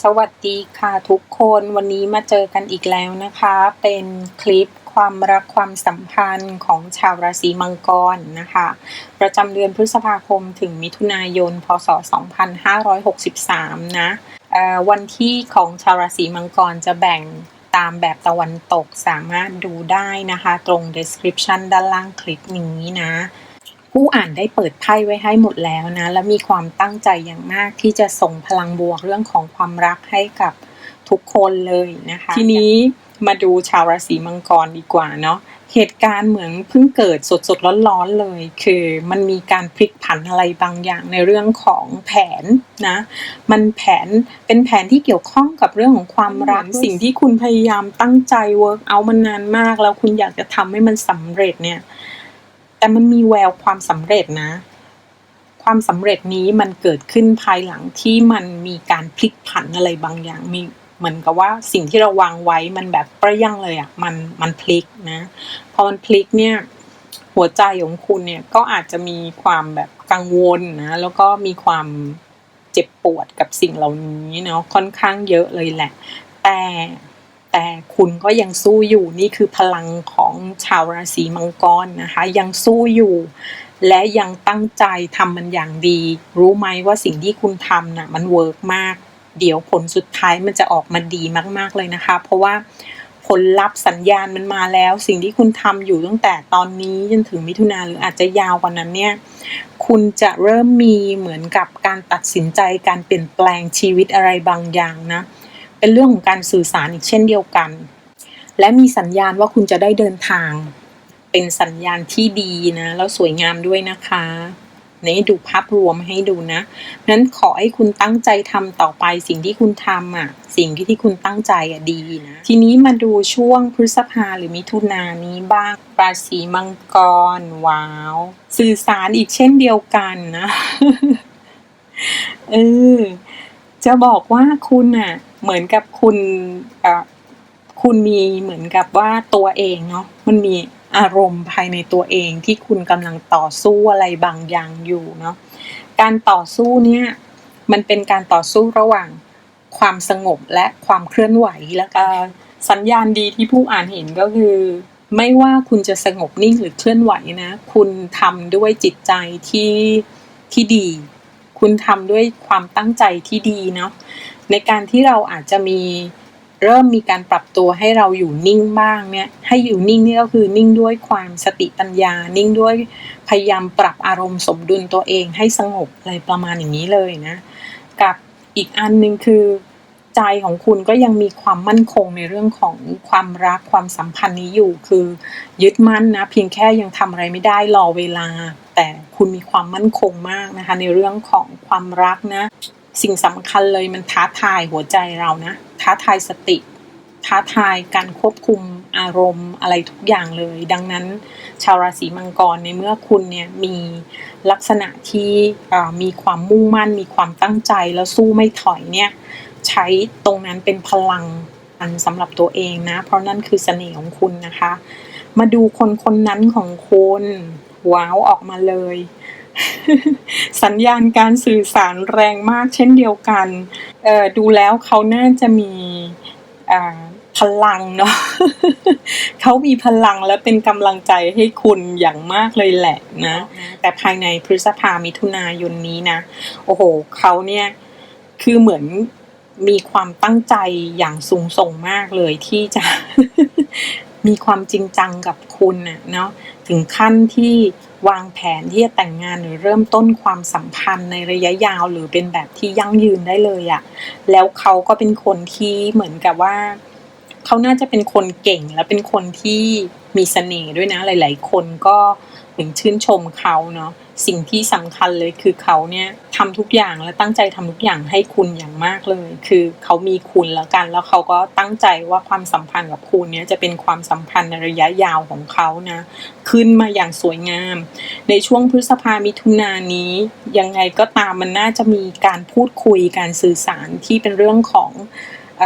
สวัสดีค่ะทุกคนวันนี้มาเจอกันอีกแล้วนะคะ เป็นคลิปความรักความสัมพันธ์ของชาวราศีมังกรนะคะ ประจำเดือนพฤษภาคมถึงมิถุนายน พศ 2563 นะวันที่ของชาวราศีมังกรจะแบ่งตามแบบตะวันตกสามารถดูได้นะคะ ตรง description ด้านล่างคลิปนี้นะ ผู้อ่านได้เปิดไพ่ไว้ให้หมดแล้วนะ และมีความตั้งใจอย่างมากที่จะส่งพลังบวกเรื่องของความรักให้กับทุกคนเลยนะคะ ทีนี้มาดูชาวราศีมังกรดีกว่าเนาะเหตุการณ์เหมือนเพิ่งเกิดสดสดๆร้อนๆเลย คือมันมีการพลิกผันอะไรบางอย่างในเรื่องของแผนนะ มันแผนเป็นแผนที่เกี่ยวข้องกับเรื่องของความรักสิ่งที่คุณพยายามตั้งใจเวิร์กเอามานานมาก แล้วคุณอยากจะทำให้มันสำเร็จเนี่ย แต่มันมีแววความสำเร็จนะ ความสำเร็จนี้มันเกิดขึ้นภายหลังที่มันมีการพลิกผันอะไรบางอย่างมีเหมือนกับว่าสิ่งที่เราวางไว้มันแบบปรี้ยงเลยอะ่ะมันมันพลิกนะพอมันพลิกเนี่ยหัวใจของคุณเนี่ยก็อาจจะมีความแบบกังวลนะแล้วก็มีความเจ็บปวดกับสิ่งเหล่านี้เนาะค่อนข้างเยอะเลยแหละ แต่ แต่คุณก็ยังสู้อยู่นี่คือพลังของชาวราศีมังกรนะคะ ยังสู้อยู่ และยังตั้งใจทำมันอย่างดี รู้ไหมว่าสิ่งที่คุณทำน่ะมันเวิร์กมาก เดี๋ยวผลสุดท้ายมันจะออกมาดีมาก ๆเลยนะคะ เพราะว่าผลลัพธ์สัญญาณมันมาแล้ว สิ่งที่คุณทำอยู่ตั้งแต่ตอนนี้จนถึงมิถุนาหรืออาจจะยาวกว่านั้นเนี่ยคุณจะเริ่มมีเหมือนกับการตัดสินใจการเปลี่ยนแปลงชีวิตอะไรบางอย่างนะ เป็นเรื่องของการสื่อสารอีกเช่นเดียวกัน และมีสัญญาณว่าคุณจะได้เดินทาง เป็นสัญญาณที่ดีนะ แล้วสวยงามด้วยนะคะนี่ดูภาพรวมให้ดูนะนั้นขอให้คุณตั้งใจทำต่อไปสิ่งที่คุณทำอะ สิ่งที่ที่คุณตั้งใจอะดีนะ ทีนี้มาดูช่วงพฤษภาหรือมิถุนายนนี้บ้างราศีมังกร ว้าว สื่อสารอีกเช่นเดียวกันนะเออจะบอกว่าคุณอะ เหมือนกับคุณคุณมีเหมือนกับว่าตัวเองเนาะมันมีอารมณ์ภายในตัวเองที่คุณกำลังต่อสู้อะไรบางอย่างอยู่เนาะการต่อสู้เนี่ยมันเป็นการต่อสู้ระหว่างความสงบและความเคลื่อนไหวแล้วก็สัญญาณดีที่ผู้อ่านเห็นก็คือ ไม่ว่าคุณจะสงบนิ่งหรือเคลื่อนไหวนะ คุณทำด้วยจิตใจที่ที่ดี คุณทำด้วยความตั้งใจที่ดีเนาะในการที่เราอาจจะมีเริ่มมีการปรับตัวให้เราอยู่นิ่งบ้างเนี่ยให้อยู่นิ่งนี่ก็คือนิ่งด้วยความสติปัญญา นิ่งด้วยพยายามปรับอารมณ์สมดุลตัวเองให้สงบอะไรประมาณอย่างนี้เลยนะ กับอีกอันหนึ่งคือ ใจของคุณก็ยังมีความมั่นคงในเรื่องของความรักความสัมพันธ์นี้อยู่ คือยึดมั่นนะเพียงแค่ยังทำอะไรไม่ได้รอเวลา แต่คุณมีความมั่นคงมากนะคะ ในเรื่องของความรักนะ สิ่งสำคัญเลยมันท้าทายหัวใจเรานะ ท้าทายสติ ท้าทายการควบคุมอารมณ์อะไรทุกอย่างเลย ดังนั้น ชาวราศีมังกรในเมื่อคุณเนี่ยมีลักษณะที่มีความมุ่งมั่น มีความตั้งใจแล้วสู้ไม่ถอยเนี่ย ใช้ตรงนั้นเป็นพลังอันสำหรับตัวเองนะ เพราะนั่นคือเสน่ห์ของคุณนะคะ มาดูคนคนนั้นของคุณว้าวออกมาเลย สัญญาณการสื่อสารแรงมากเช่นเดียวกันดูแล้วเขาน่าจะมีพลังเนาะเขามีพลังและเป็นกำลังใจให้คุณอย่างมากเลยแหละนะ แต่ภายในพฤษภามิถุนายนนี้นะ โอ้โหเขาเนี่ยคือเหมือน มีความตั้งใจอย่างสูงส่งมากเลยที่จะมีความจริงจังกับคุณเนาะถึงขั้นที่วางแผนที่จะแต่งงานหรือเริ่มต้นความสัมพันธ์ในระยะยาวหรือเป็นแบบที่ยั่งยืนได้เลยอะแล้วเขาก็เป็นคนที่เหมือนกับว่า เขาน่าจะเป็นคนเก่งและเป็นคนที่มีเสน่ห์ด้วยนะหลาย ๆ คนก็เหมือนชื่นชมเขาเนาะ สิ่งที่สำคัญเลยคือเขาเนี่ยทำทุกอย่างและตั้งใจทำทุกอย่างให้คุณอย่างมากเลย คือเขามีคุณแล้วกัน แล้วเขาก็ตั้งใจว่าความสัมพันธ์กับคุณเนี่ยจะเป็นความสัมพันธ์ในระยะยาวของเขานะขึ้นมาอย่างสวยงาม ในช่วงพฤษภามิถุนายนี้ ยังไงก็ตามมันน่าจะมีการพูดคุยการสื่อสารที่เป็นเรื่องของอ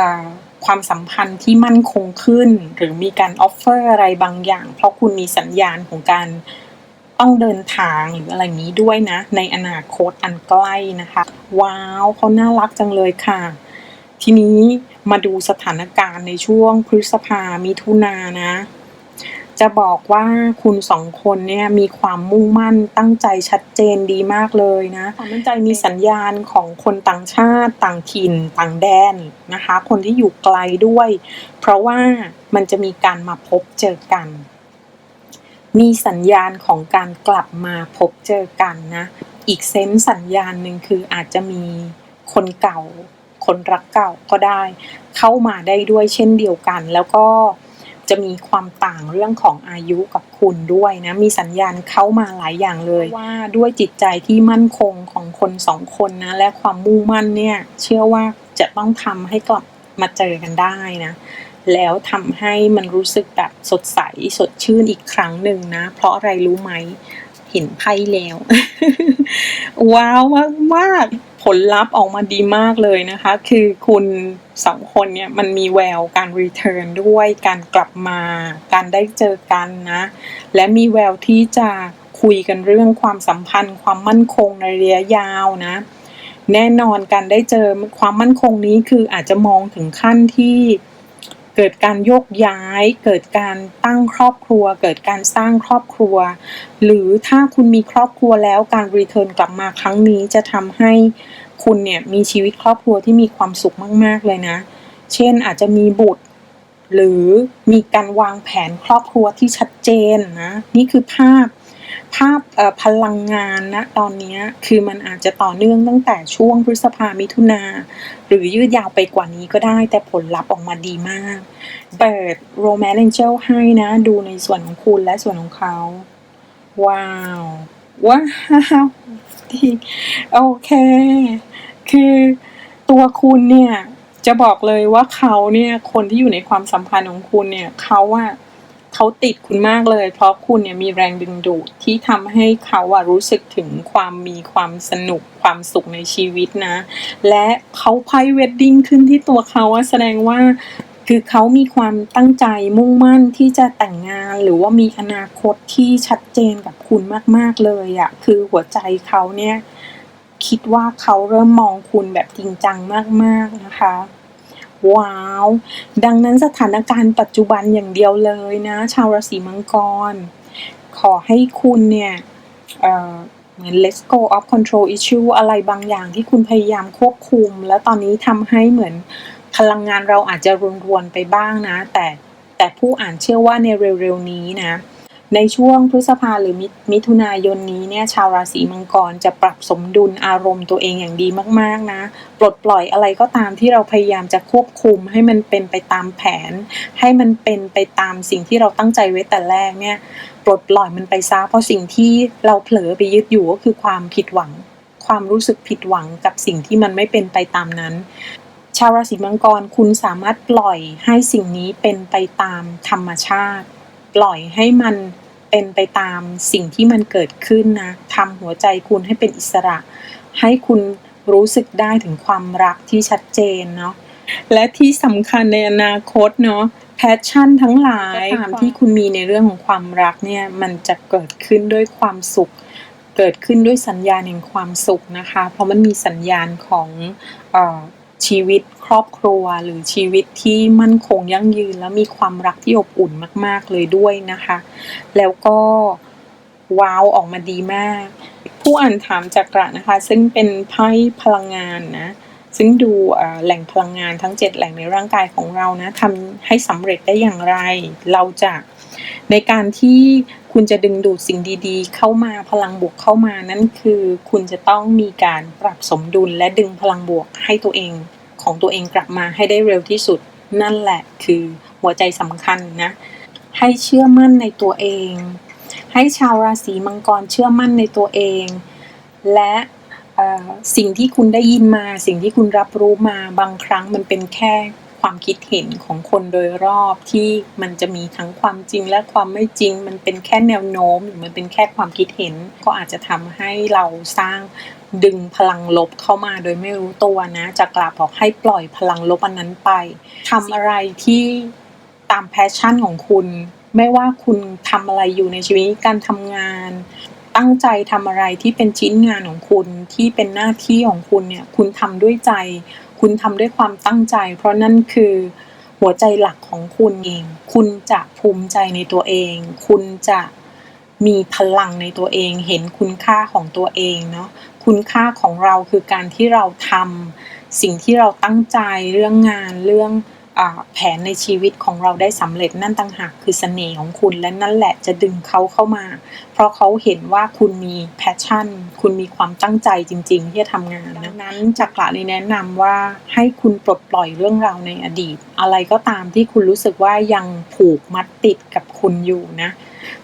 ความสัมพันธ์ที่มั่นคงขึ้น หรือมีการออฟเฟอร์อะไรบางอย่าง เพราะคุณมีสัญญาณของการ ต้องเดินทางหรืออะไรนี้ด้วยนะ ในอนาคตอันใกล้นะคะ ว้าวเขาน่ารักจังเลยค่ะททีนี้มาดูสถานการณ์ในช่วงพฤษภามิถุนานะ จะบอกว่าคุณสองคนเนี่ยมีความมุ่งมั่นตั้งใจชัดเจนดีมากเลยนะความมั่นใจมีสัญญาณของคนต่างชาติต่างถิ่นต่างแดนนะคะ คนที่อยู่ไกลด้วย เพราะว่ามันจะมีการมาพบเจอกัน มีสัญญาณของการกลับมาพบเจอกันนะ อีกเซนส์สัญญาณหนึ่งคืออาจจะมีคนเก่า คนรักเก่าก็ได้ เข้ามาได้ด้วยเช่นเดียวกัน แล้วก็จะมีความต่างเรื่องของอายุกับคุณด้วยนะ มีสัญญาณเข้ามาหลายอย่างเลยว่าด้วยจิตใจที่มั่นคงของคนสองคนนะ และความมุ่งมั่นเนี่ย เชื่อว่าจะต้องทำให้กลับมาเจอกันได้นะ แล้วทำให้มันรู้สึกแบบสดใสสดชื่นอีกครั้งหนึ่งนะ เพราะอะไรรู้ไหมเห็นไพ่แล้ว ว้าวมากๆผลลัพธ์ออกมาดีมากเลยนะคะ คือคุณสองคนเนี่ยมันมีแววการรีเทิร์นด้วยการกลับมา การได้เจอกันนะ และมีแววที่จะคุยกันเรื่องความสัมพันธ์ ความมั่นคงในระยะยาวนะ แน่นอนการได้เจอความมั่นคงนี้คืออาจจะมองถึงขั้นที่ เกิดการโยกย้าย เกิดการตั้งครอบครัว เกิดการสร้างครอบครัว หรือถ้าคุณมีครอบครัวแล้วการรีเทิร์นกลับมาครั้งนี้จะทำให้คุณเนี่ยมีชีวิตครอบครัวที่มีความสุขมากๆเลยนะ เช่นอาจจะมีบุตร หรือมีการวางแผนครอบครัวที่ชัดเจนนะ นี่คือภาพ ภาพพลังงานนะตอนนี้คือมันอาจจะต่อเนื่องตั้งแต่ช่วงพฤษภามิถุนา หรือยืดยาวไปกว่านี้ก็ได้ แต่ผลลัพธ์ออกมาดีมากเปิดโรแมนต์ a เจลให้นะ ดูในส่วนของคุณและส่วนของเขา ว้าว ว้าวดีโอเค คือตัวคุณเนี่ย จะบอกเลยว่าเขาเนี่ย คนที่อยู่ในความสัมพันธ์ของคุณเนี่ย เขาอะ เขาติดคุณมากเลย เพราะคุณเนี่ยมีแรงดึงดูดที่ทำให้เขาอะรู้สึกถึงความมีความสนุกความสุขในชีวิตนะ และเขาไพ่เวดดิ้งขึ้นที่ตัวเขาอะแสดงว่าคือเขามีความตั้งใจมุ่งมั่นที่จะแต่งงาน หรือว่ามีอนาคตที่ชัดเจนกับคุณมาก ๆ เลยอะคือหัวใจเขาเนี่ยคิดว่าเขาเริ่มมองคุณแบบจริงจังมาก ๆ นะคะ ว้าว ดังนั้นสถานการณ์ปัจจุบันอย่างเดียวเลยนะ ชาวราศีมังกร ขอให้คุณเนี่ยเหมือน let's go of control issue อะไรบางอย่างที่คุณพยายามควบคุม แล้วตอนนี้ทำให้เหมือนพลังงานเราอาจจะรวนๆไปบ้างนะ แต่แต่ผู้อ่านเชื่อว่าในเร็วๆนี้นะ ในช่วงพฤษภาหรือมิมิถุนายนนี้เนี่ยชาวราศีมังกรจะปรับสมดุลอารมณ์ตัวเองอย่างดีมากๆนะ ปลดปล่อยอะไรก็ตามที่เราพยายามจะควบคุมให้มันเป็นไปตามแผน ให้มันเป็นไปตามสิ่งที่เราตั้งใจไว้แต่แรกเนี่ยปลดปล่อยมันไปซะเพราะสิ่งที่เราเผลอไปยึดอยู่ก็คือความผิดหวัง ความรู้สึกผิดหวังกับสิ่งที่มันไม่เป็นไปตามนั้นชาวราศีมังกรคุณสามารถปล่อยให้สิ่งนี้เป็นไปตามธรรมชาติ ปล่อยให้มันเป็นไปตามสิ่งที่มันเกิดขึ้นนะทำหัวใจคุณให้เป็นอิสระ ให้คุณรู้สึกได้ถึงความรักที่ชัดเจนเนาะและที่สำคัญในอนาคตเนาะแพชชั่นทั้งหลายตามที่คุณมีในเรื่องของความรักเนี่ยมันจะเกิดขึ้นด้วยความสุข เกิดขึ้นด้วยสัญญาณแห่งความสุขนะคะ เพราะมันมีสัญญาณของเออ ชีวิตครอบครัวหรือชีวิตที่มั่นคงยั่งยืน และมีความรักที่อบอุ่นมาก ๆ เลยด้วยนะคะ แล้วก็ว้าวออกมาดีมาก ผู้อ่านถามจักระนะคะ ซึ่งเป็นไพ่พลังงานนะซึ่งดูแหล่งพลังงานทั้ง 7 แหล่งในร่างกายของเรานะทำให้สำเร็จได้อย่างไร เราจะในการที่ คุณจะดึงดูดสิ่งดีๆ เข้ามาพลังบวกเข้ามานั่นคือ คุณจะต้องมีการปรับสมดุลและดึงพลังบวกให้ตัวเองของตัวเองกลับมาให้ได้เร็วที่สุด นั่นแหละคือหัวใจสำคัญนะ ให้เชื่อมั่นในตัวเอง ให้ชาวราศีมังกรเชื่อมั่นในตัวเอง และสิ่งที่คุณได้ยินมา สิ่งที่คุณรับรู้มาบางครั้งมันเป็นแค่ ความคิดเห็นของคนโดยรอบที่มันจะมีทั้งความจริงและความไม่จริง มันเป็นแค่แนวโน้มหรือมันเป็นแค่ความคิดเห็น ก็อาจจะทำให้เราสร้างดึงพลังลบเข้ามาโดยไม่รู้ตัวนะจะกลับบอกให้ปล่อยพลังลบอันนั้นไปทำอะไรที่ตามแพชชั่นของคุณ ไม่ว่าคุณทำอะไรอยู่ในชีวิตการทำงานตั้งใจทำอะไรที่เป็นชิ้นงานของคุณที่เป็นหน้าที่ของคุณเนี่ยคุณทำด้วยใจ คุณทำด้วยความตั้งใจ เพราะนั่นคือหัวใจหลักของคุณเอง คุณจะภูมิใจในตัวเอง คุณจะมีพลังในตัวเอง เห็นคุณค่าของตัวเองเนาะ คุณค่าของเราคือการที่เราทำสิ่งที่เราตั้งใจเรื่องงานเรื่อง แผนในชีวิตของเราได้สำเร็จนั่นต่างหากคือเสน่ห์ของคุณและนั่นแหละจะดึงเขาเข้ามา เพราะเขาเห็นว่าคุณมีแพชชั่น คุณมีความตั้งใจจริง ๆ ที่จะทำงานดังนั้นจักระเลยแนะนำว่าให้คุณปลดปล่อยเรื่องราวในอดีต อะไรก็ตามที่คุณรู้สึกว่ายังผูกมัดติดกับคุณอยู่นะ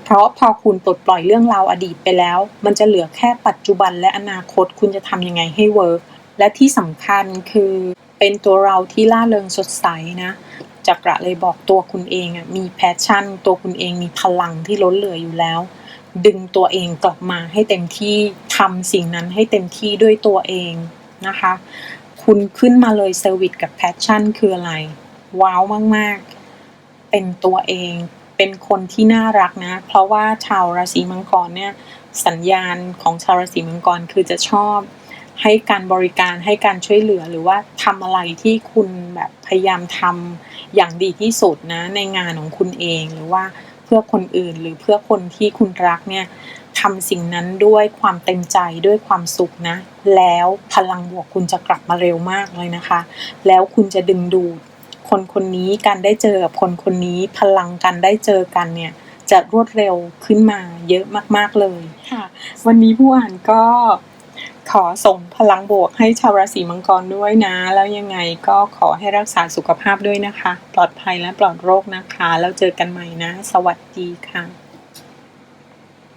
เพราะพอคุณปลดปล่อยเรื่องราวอดีตไปแล้ว มันจะเหลือแค่ปัจจุบันและอนาคตคุณจะทำยังไงให้เวิร์กและที่สำคัญคือ เป็นตัวเราที่ล่าเริงสดใสนะจักระเลยบอกตัวคุณเองอะมีแพชชั่น ตัวคุณเองมีพลังที่ล้นเหลืออยู่แล้ว ดึงตัวเองกลับมาให้เต็มที่ทำสิ่งนั้นให้เต็มที่ด้วยตัวเองนะคะ คุณขึ้นมาเลยเซอร์วิสกับแพชชั่นคืออะไร ว้าวมาก ๆ เป็นตัวเองเป็นคนที่น่ารักนะ เพราะว่าชาวราศีมังกรเนี่ยสัญญาณของชาวราศีมังกรคือจะชอบ ให้การบริการให้การช่วยเหลือหรือว่าทำอะไรที่คุณแบบพยายามทำอย่างดีที่สุดนะในงานของคุณเองหรือว่าเพื่อคนอื่นหรือเพื่อคนที่คุณรักเนี่ยทำสิ่งนั้นด้วยความเต็มใจด้วยความสุขนะ แล้วพลังบวกคุณจะกลับมาเร็วมากเลยนะคะ แล้วคุณจะดึงดูดคนคนนี้การได้เจอกับคนคนนี้พลังการได้เจอกันเนี่ยจะรวดเร็วขึ้นมาเยอะมาก ๆเลยค่ะ วันนี้ผู้อ่านก็ ขอส่งพลังบวกให้ชาวราศีมังกรด้วยนะ แล้วยังไงก็ขอให้รักษาสุขภาพด้วยนะคะ ปลอดภัยและปลอดโรคนะคะ แล้วเจอกันใหม่นะ สวัสดีค่ะ